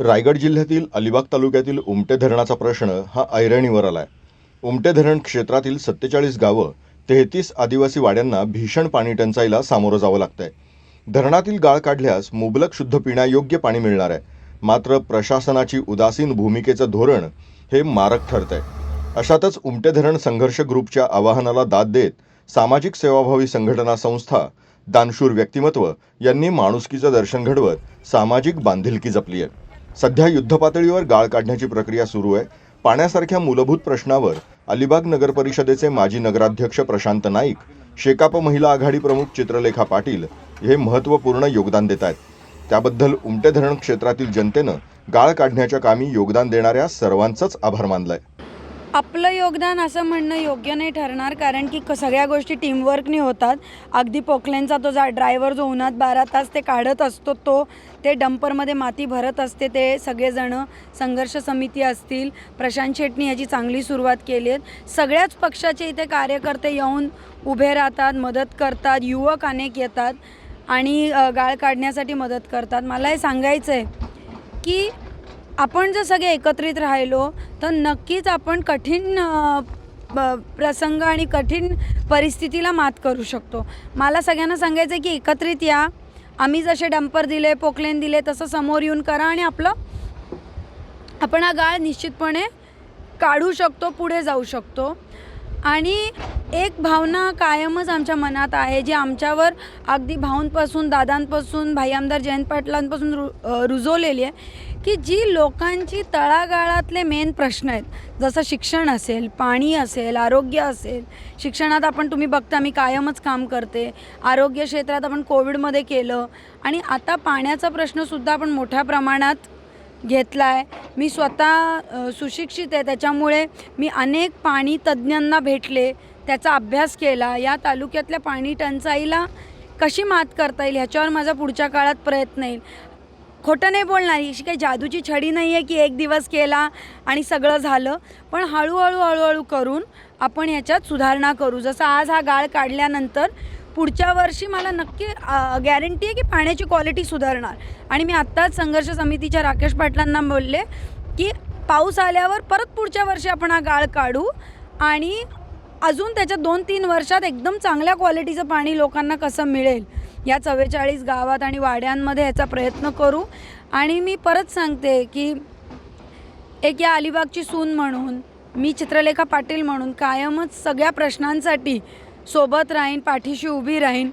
रायगड जिल्ह्यातील अलिबाग तालुक्यातील उमटे धरणाचा प्रश्न हा ऐरणीवर आलाय. उमटे धरण क्षेत्रातील सत्तेचाळीस गावं तेहतीस आदिवासी वाड्यांना भीषण पाणी टंचाईला सामोरं जावं लागतंय. धरणातील गाळ काढल्यास मुबलक शुद्ध पिण्यायोग्य पाणी मिळणार आहे. मात्र प्रशासनाची उदासीन भूमिकेचं धोरण हे मारक ठरतंय. अशातच उमटे धरण संघर्ष ग्रुपच्या आवाहनाला दाद देत सामाजिक सेवाभावी संघटना संस्था दानशूर व्यक्तिमत्व यांनी माणुसकीचं दर्शन घडवत सामाजिक बांधिलकी जपली आहे सध्या युद्धपातळीवर गाळ काढण्याची प्रक्रिया सुरू आहे. पाण्यासारख्या मूलभूत प्रश्नावर अलिबाग नगर परिषदेचे माजी नगराध्यक्ष प्रशांत नाईक शेकाप महिला आघाडी प्रमुख चित्रलेखा पाटील हे महत्त्वपूर्ण योगदान देत आहेत. त्याबद्दल उमटे धरण क्षेत्रातील जनतेनं गाळ काढण्याच्या कामी योगदान देणाऱ्या सर्वांचंच आभार मानलंय. आपलं योगदान असं म्हणणं योग्य नाही ठरणार कारण की क- सगळ्या गोष्टी टीमवर्कनी होतात. अगदी पोकलेनचा तो जा ड्रायव्हर जो उन्हात बारा तास ते काढत असतो तो ते डंपरमध्ये माती भरत असते ते सगळेजणं संघर्ष समिती असतील प्रशांत शेटनी याची चांगली सुरुवात केली आहे. सगळ्याच पक्षाचे इथे कार्यकर्ते येऊन उभे राहतात मदत करतात युवक अनेक येतात आणि गाळ काढण्यासाठी मदत करतात. मला हे सांगायचं आहे की आपण जर सगळे एकत्रित राहिलो तर नक्कीच आपण कठीण ब- प्रसंग आणि कठीण परिस्थितीला मात करू शकतो. मला सगळ्यांना सांगायचं आहे की एकत्रित या. आम्ही जसे डंपर दिले पोकलेन दिले तसं समोर येऊन करा आणि आपलं आपण हा गाळ निश्चितपणे काढू शकतो पुढे जाऊ शकतो. आणि एक भावना कायमच आमच्या मनात आहे जी आमच्यावर अगदी भाऊंपासून दादांपासून भाई आमदार जयंत पाटलांपासून रु रुजवलेली आहे की जी लोकांची तळागाळातले मेन प्रश्न आहेत जसं शिक्षण असेल पाणी असेल आरोग्य असेल शिक्षणात आपण तुम्ही बघता मी कायमच काम करते आरोग्य क्षेत्रात आपण कोविडमध्ये केलं आणि आता पाण्याचा प्रश्नसुद्धा आपण मोठ्या प्रमाणात घेतला आहे मी स्वतः सुशिक्षित आहे. त्याच्यामुळे मी अनेक पाणी तज्ज्ञांना भेटले. त्याचा अभ्यास केला. या तालुक्यातल्या पाणी टंचाईला कशी मात करता येईल ह्याच्यावर माझा पुढच्या काळात प्रयत्न येईल. खोटं नाही बोलणार. अशी काही जादूची छडी नाही आहे की एक दिवस केला आणि सगळं झालं पण हळूहळू हळूहळू करून आपण ह्याच्यात सुधारणा करू. जसं आज हा गाळ काढल्यानंतर पुढच्या वर्षी मला नक्की गॅरंटी आहे की पाण्याची क्वालिटी सुधारणार. आणि मी आत्ताच संघर्ष समितीच्या राकेश पाटलांना बोलले की पाऊस आल्यावर परत पुढच्या वर्षी आपण हा गाळ काढू आणि अजून त्याच्या दोन तीन वर्षात एकदम चांगल्या क्वालिटीचं पाणी लोकांना कसं मिळेल या चव्वेचाळीस गावात आणि वाड्यांमध्ये याचा प्रयत्न करू. आणि मी परत सांगते की एक या अलिबागची सून म्हणून मी चित्रलेखा पाटील म्हणून कायमच सगळ्या प्रश्नांसाठी सोबत राहीन पाठीशी उभी राहीन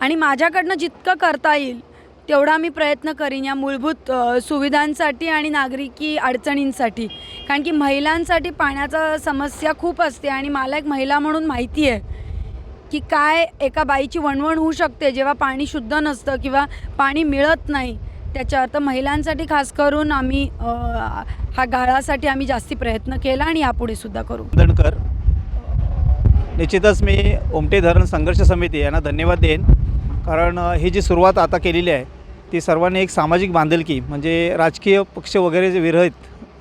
आणि माझ्याकडनं जितकं करता येईल तेवढा मी प्रयत्न करीन या मूलभूत सुविधांसाठी आणि नागरिकी अडचणींसाठी. कारण की महिलांसाठी पाण्याचा समस्या खूप असते आणि मला एक महिला म्हणून माहिती आहे की काय एका बाईची वणवण होऊ शकते जेव्हा पाणी शुद्ध नसतं किंवा पाणी मिळत नाही. त्याच्यावर तर महिलांसाठी खास करून आम्ही हा गाळासाठी आम्ही जास्ती प्रयत्न केला आणि यापुढे सुद्धा करू. दणकर निश्चितच मी उमटे धरण संघर्ष समिती यांना धन्यवाद देईन. कारण ही जी सुरुवात आता केलेली आहे ती सर्वांनी एक सामाजिक बांधिलकी म्हणजे राजकीय पक्ष वगैरे जे विरहित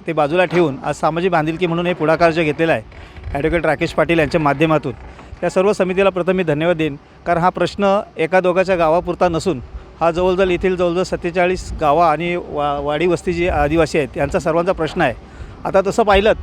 ते बाजूला ठेवून आज सामाजिक बांधिलकी म्हणून हे पुढाकार जे घेतलेला आहे ॲडव्होकेट राकेश पाटील यांच्या माध्यमातून त्या सर्व समितीला प्रथम मी धन्यवाद देईन. कारण हा प्रश्न एका दोघाच्या गावापुरता नसून हा जवळजवळ येथील जवळजवळ सत्तेचाळीस गावा आणि वा वाडी वस्ती जी आदिवासी आहेत यांचा सर्वांचा प्रश्न आहे. आता तसं पाहिलं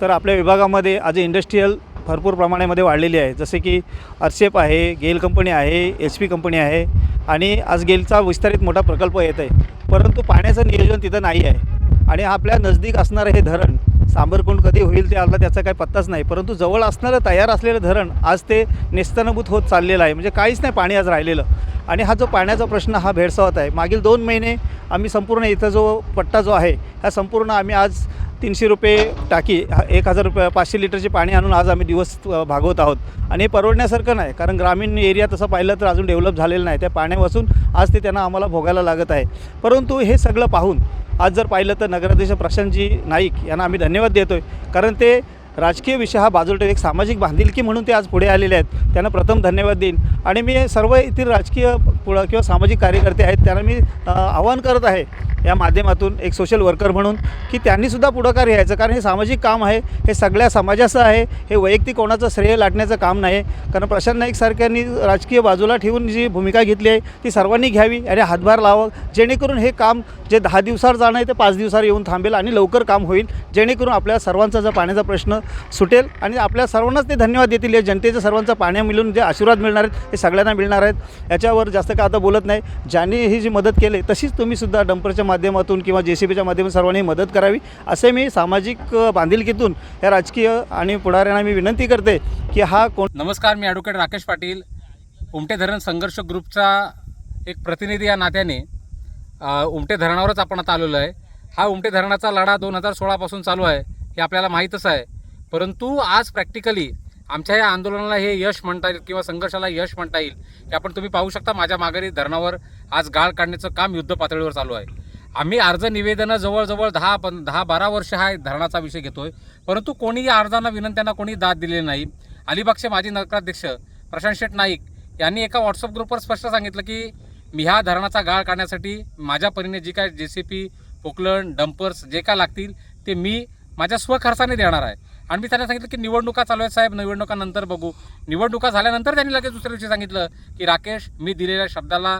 तर आपल्या विभागामध्ये आज इंडस्ट्रीयल भरपूर प्रमाणामध्ये वाढलेली आहे. जसे की आरसेप आहे गेल कंपनी आहे एच पी कंपनी आहे आणि आज गेलचा विस्तारित मोठा प्रकल्प येत आहे. परंतु पाण्याचं नियोजन तिथं नाही आहे. आणि आपल्या नजदीक असणारं हे धरण सांबरकुंड कधी होईल ते आला त्याचा काही पत्ताच नाही. परंतु जवळ असणारं तयार असलेलं धरण आज ते नेस्तनभूत होत चाललेलं आहे. म्हणजे काहीच नाही पाणी आज राहिलेलं. आणि हा जो पाण्याचा प्रश्न हा भेडसावत आहे. मागील दोन महिने आम्ही संपूर्ण इथं जो पट्टा जो आहे हा संपूर्ण आम्ही आज तीनशे रुपये टाकी एक हजार रुपये पाचशे लिटरचे पाणी आणून आज आम्ही दिवस भागवत आहोत. आणि हे परवडण्यासारखं नाही कारण ग्रामीण एरिया तसं पाहिलं तर अजून डेव्हलप झालेलं नाही. त्या पाण्यापासून आज ते त्यांना आम्हाला भोगायला लागत आहे. परंतु हे सगळं पाहून आज जर पाहिलं तर नगराध्यक्ष प्रशांतजी नाईक यांना आम्ही धन्यवाद देतो आहे कारण ते राजकीय विषय हा बाजूला ठेवून एक सामाजिक बांधिलकी म्हणून ते आज पुढे आलेले आहेत. त्यांना प्रथम धन्यवाद देईन. आणि मी सर्व येथील राजकीय पुढं किंवा सामाजिक कार्यकर्ते आहेत त्यांना मी आवाहन करत आहे या माध्यमातून एक सोशल वर्कर म्हणून की त्यांनीसुद्धा पुढाकार घ्यायचं. कारण हे सामाजिक काम आहे हे सगळ्या समाजाचं आहे हे वैयक्तिक कोणाचं श्रेय लाटण्याचं काम नाही. कारण प्रशांत नाईक सारख्यांनी राजकीय बाजूला ठेवून जी भूमिका घेतली आहे ती सर्वांनी घ्यावी आणि हातभार लावा जेणेकरून हे काम जे दहा दिवसावर जाणं आहे ते पाच दिवसावर येऊन थांबेल आणि लवकर काम होईल. जेणेकरून आपल्या सर्वांचा जो पाण्याचा प्रश्न सुटेल आणि आपल्या सर्वांनाच ते धन्यवाद देतील. या जनतेचं सर्वांचा पाण्या मिळून जे आशीर्वाद मिळणार आहेत ते सगळ्यांना मिळणार आहेत. याच्यावर जास्त काय आता बोलत नाही. ज्यांनी ही जी मदत केली तशीच तुम्हीसुद्धा डंपरच्या माध्यमातून किंवा जे सी बीच्या माध्यमातून सर्वांनी मदत करावी. असे मी सामाजिक बांधिलकीतून या राजकीय आणि पुढाऱ्यांना मी विनंती करते की हा कोण नमस्कार मी ॲडव्होकेट राकेश पाटील. उमटे धरण संघर्ष ग्रुपचा एक प्रतिनिधी या नात्याने उमटे धरणावरच आपण आता आलेलो आहे. हा उमटे धरणाचा लढा दोन हजार सोळापासून चालू आहे. हे आपल्याला माहीतच आहे. परंतु आज प्रॅक्टिकली आमच्या या आंदोलनाला हे यश म्हणता येईल किंवा संघर्षाला यश म्हणता येईल की आपण तुम्ही पाहू शकता. माझ्या माघारी धरणावर आज गाळ काढण्याचं काम युद्ध पातळीवर चालू आहे. आम्ही अर्ज निवेदनं जवळजवळ दहा पण दहा बारा वर्ष हा धरणाचा विषय घेतोय. परंतु कोणी या अर्जांना विनंत्यांना कोणी दाद दिलेली नाही. अलिबागचे माजी नगराध्यक्ष प्रशांत शेठ नाईक यांनी एका व्हॉट्सअप ग्रुपवर स्पष्ट सांगितलं की मी ह्या धरणाचा गाळ काढण्यासाठी माझ्या परीने जी काय जे सी पी पोकलन डंपर्स जे काय लागतील ते मी माझ्या स्वखर्चाने देणार आहे. आणि मी त्यांना सांगितलं की निवडणुका चालू आहेत साहेब निवडणुकानंतर बघू. निवडणुका झाल्यानंतर त्यांनी लगेच दुसऱ्या दिवशी सांगितलं की राकेश मी दिलेल्या शब्दाला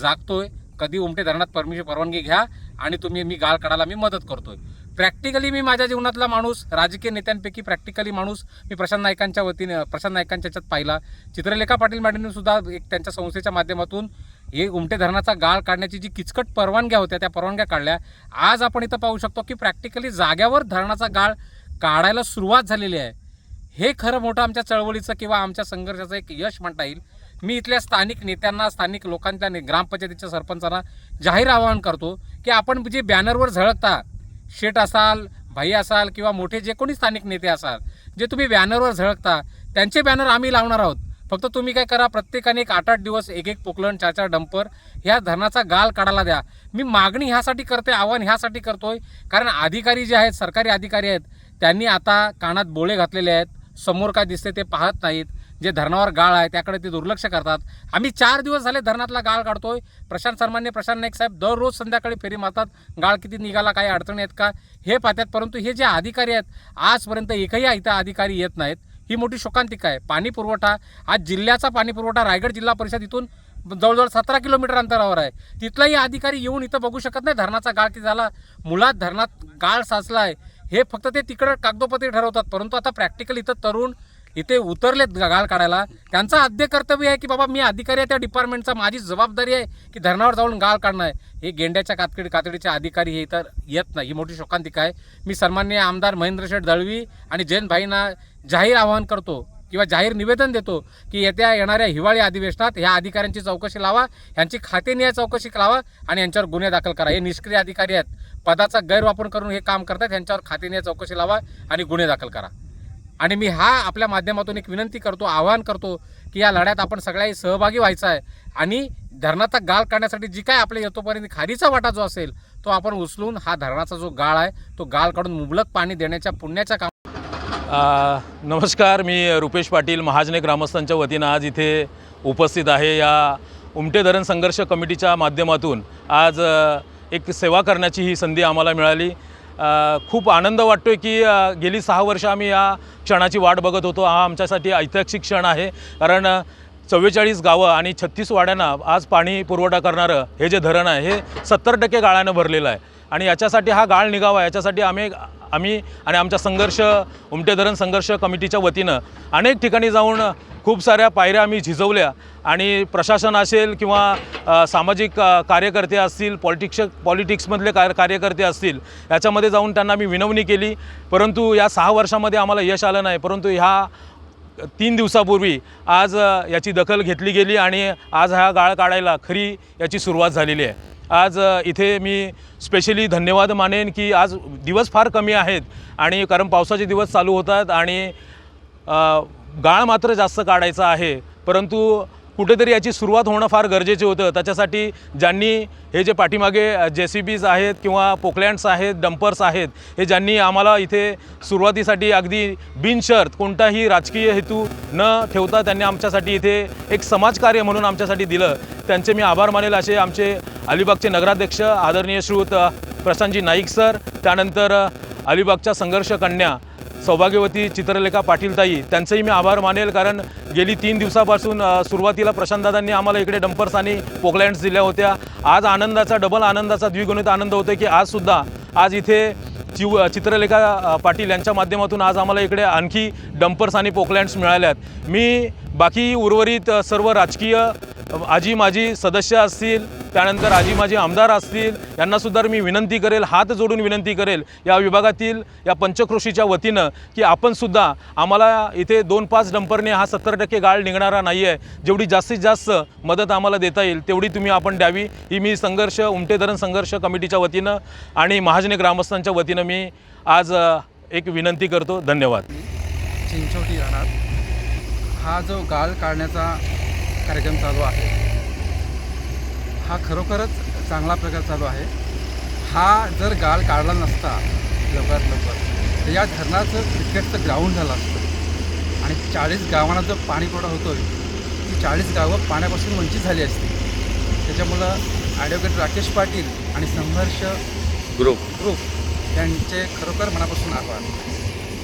जागतोय. कधी उमटे धरणात परमिशन परवानगी घ्या आणि तुम्ही मी गाळ काढायला मी मदत करतोय. प्रॅक्टिकली मी माझ्या जीवनातला माणूस राजकीय नेत्यांपैकी प्रॅक्टिकली माणूस मी प्रशांत नायकांच्या वतीने प्रशांत नायकांच्या याच्यात पाहिला. चित्रलेखा पाटील मॅडमने सुद्धा एक त्यांच्या संस्थेच्या माध्यमातून हे उमटे धरणाचा गाळ काढण्याची जी किचकट परवानग्या होत्या त्या परवानग्या काढल्या. आज आपण इथं पाहू शकतो की प्रॅक्टिकली जाग्यावर धरणाचा गाळ काढायला सुरुवात झालेली आहे. हे खरं मोठं आमच्या चळवळीचं किंवा आमच्या संघर्षाचं एक यश म्हणता येईल. मी इथल्या स्थानिक नेत्यांना स्थानिक लोकांच्या ने- ग्रामपंचायतीच्या सरपंचांना जाहीर आवाहन करतो की आपण जे बॅनरवर झळकता शेट असाल भाई असाल किंवा मोठे जे कोणी स्थानिक नेते असाल जे तुम्ही बॅनरवर झळकता त्यांचे बॅनर आम्ही लावणार आहोत. फक्त तुम्ही काय करा प्रत्येकाने एक आठ आठ दिवस एक एक पोकलन चार चार डंपर ह्या धरणाचा गाल काढायला द्या. मी मागणी ह्यासाठी करते आव्हान ह्यासाठी करतोय. कारण अधिकारी जे आहेत सरकारी अधिकारी आहेत त्यांनी आता कानात बोळे घातलेले आहेत. समोर काय दिसते ते पाहत नाहीत. जे धरणावर गाळ आहे त्याकडे ते दुर्लक्ष करतात. आम्ही चार दिवस झाले धरणातला गाळ काढतोय. प्रशांत सन्मान्य प्रशांत नाईक साहेब दररोज संध्याकाळी फेरी मारतात. गाळ किती निघाला काही अडचणी आहेत का? हे पाहतात. परंतु हे जे अधिकारी आहेत आजपर्यंत एकही इथं अधिकारी येत नाहीत. ही मोठी शोकांतिका आहे. पाणी पुरवठा आज जिल्ह्याचा पाणी पुरवठा रायगड जिल्हा परिषद इथून जवळजवळ सतरा किलोमीटर अंतरावर आहे. तिथलाही अधिकारी येऊन इथं बघू शकत नाही. धरणाचा गाळ किती झाला? मुळात धरणात गाळ साचला आहे हे फक्त ते तिकडं कागदोपत्री ठरवतात परंतु आता प्रॅक्टिकल इथं तरुण इथे उतरलेत गाळ काढायला. त्यांचं आद्य कर्तव्य आहे की बाबा मी अधिकारी आहे त्या डिपार्टमेंटचा माझी जबाबदारी आहे की धरणावर जाऊन गाळ काढणं आहे. हे गेंड्याच्या कातकडी कातडीचे अधिकारी हे इतर येत नाही. ही मोठी शोकांतिका आहे. मी सन्मान्य आमदार महेंद्र शेठ दळवी आणि जैन भाईंना जाहीर आवाहन करतो. किंवा जाहीर निवेदन देतो की येत्या येणाऱ्या हिवाळी अधिवेशनात ह्या अधिकाऱ्यांची चौकशी लावा ह्यांची खातेनिहाय चौकशी लावा आणि यांच्यावर गुन्हे दाखल करा. हे निष्क्रिय अधिकारी आहेत. पदाचा गैरवापर करून हे काम करतात यांच्यावर खातेनिहाय चौकशी लावा आणि गुन्हे दाखल करा. आणि मी हा आपल्या माध्यमातून एक विनंती करतो आवाहन करतो की या लढ्यात आपण सगळ्याही सहभागी व्हायचा आहे आणि धरणाचा गाळ काढण्यासाठी जी काय आपल्या येतोपर्यंत खारीचा वाटा जो असेल तो आपण उचलून हा धरणाचा जो गाळ आहे तो गाळ काढून मुबलक पाणी देण्याच्या पुण्याच्या काम आ, नमस्कार मी रुपेश पाटील महाजने ग्रामस्थांच्या वतीनं आज इथे उपस्थित आहे. या उमटे धरण संघर्ष कमिटीच्या माध्यमातून आज एक सेवा करण्याची ही संधी आम्हाला मिळाली. खूप आनंद वाटतो आहे की गेली सहा वर्ष आम्ही या क्षणाची वाट बघत होतो. हा आमच्यासाठी ऐतिहासिक क्षण आहे. कारण चव्वेचाळीस गावं आणि छत्तीस वाड्यांना आज पाणी पुरवठा करणारं हे जे धरण आहे हे सत्तर टक्के गाळानं भरलेलं आहे. आणि याच्यासाठी हा गाळ निघावा याच्यासाठी आम्ही आम्ही आणि आमचा संघर्ष उमटे धरण संघर्ष कमिटीच्या वतीनं अनेक ठिकाणी जाऊन खूप साऱ्या पायऱ्या आम्ही झिजवल्या. आणि प्रशासन असेल किंवा सामाजिक कार्यकर्ते असतील पॉलिटिक्स पॉलिटिक्समधले कार कार्यकर्ते असतील याच्यामध्ये जाऊन त्यांना मी विनवणी केली. परंतु या सहा वर्षामध्ये आम्हाला यश आलं नाही. परंतु ह्या तीन दिवसापूर्वी आज याची दखल घेतली गेली आणि आज हा गाळ काढायला खरी याची सुरुवात झालेली आहे. आज इथे मी स्पेशली धन्यवाद मानेन की आज दिवस फार कमी आहेत आणि कारण पावसाचे दिवस चालू होतात आणि गाळ मात्र जास्त काढायचा आहे. परंतु कुठेतरी याची सुरुवात होणं फार गरजेचे होतं. त्याच्यासाठी ज्यांनी हे जे पाठीमागे जे सी बीज आहेत किंवा पोकलँड्स आहेत डंपर्स आहेत हे ज्यांनी आम्हाला इथे सुरुवातीसाठी अगदी बिनशर्त कोणताही राजकीय हेतू न ठेवता त्यांनी आमच्यासाठी इथे एक समाजकार्य म्हणून आमच्यासाठी दिलं. त्यांचे मी आभार मानेल असे आमचे अलिबागचे नगराध्यक्ष आदरणीय श्रीयुत प्रशांतजी नाईक सर त्यानंतर अलिबागच्या संघर्ष कन्या सौभाग्यवती चित्रलेखा पाटीलताई त्यांचंही मी आभार मानेल कारण गेली तीन दिवसापासून सुरुवातीला प्रशांतदादांनी आम्हाला इकडे डंपर्स आणि पोकलँड्स दिल्या होत्या. आज आनंदाचा डबल आनंदाचा द्विगुणित आनंद होतो की आजसुद्धा आज इथे चिव चित्रलेखा पाटील यांच्या माध्यमातून आज आम्हाला इकडे आणखी डंपर्स आणि पोकलँड्स मिळाल्यात. मी बाकी उर्वरित सर्व राजकीय आजी माझी सदस्य असतील त्यानंतर आजी माझे आमदार असतील यांनासुद्धा मी विनंती करेल हात जोडून विनंती करेल या विभागातील या पंचक्रोशीच्या वतीनं की आपणसुद्धा आम्हाला इथे दोन पाच डंपरने हा सत्तर टक्के गाळ निघणारा नाही आहे जेवढी जास्तीत जास्त मदत आम्हाला देता येईल तेवढी तुम्ही आपण द्यावी. ही मी संघर्ष उमटे धरण संघर्ष कमिटीच्या वतीनं आणि महाजने ग्रामस्थांच्या वतीनं मी आज एक विनंती करतो. धन्यवाद. चिंचोटी राहणार हा जो गाळ काढण्याचा कार्यक्रम चालू आहे. हा खरोखरच चांगला प्रकार चालू आहे. हा जर गाळ काढला नसता लवकरात लवकर तर या धरणाचं क्रिकेटचं ग्राउंड झालं असतं. आणि चाळीस गावांना जो पाणी पुरवठा होतो ती चाळीस गावं पाण्यापासून वंचित झाली असती. त्याच्यामुळं ॲडव्होकेट राकेश पाटील आणि संघर्ष ग्रुप ग्रुप यांचे खरोखर मनापासून आभार.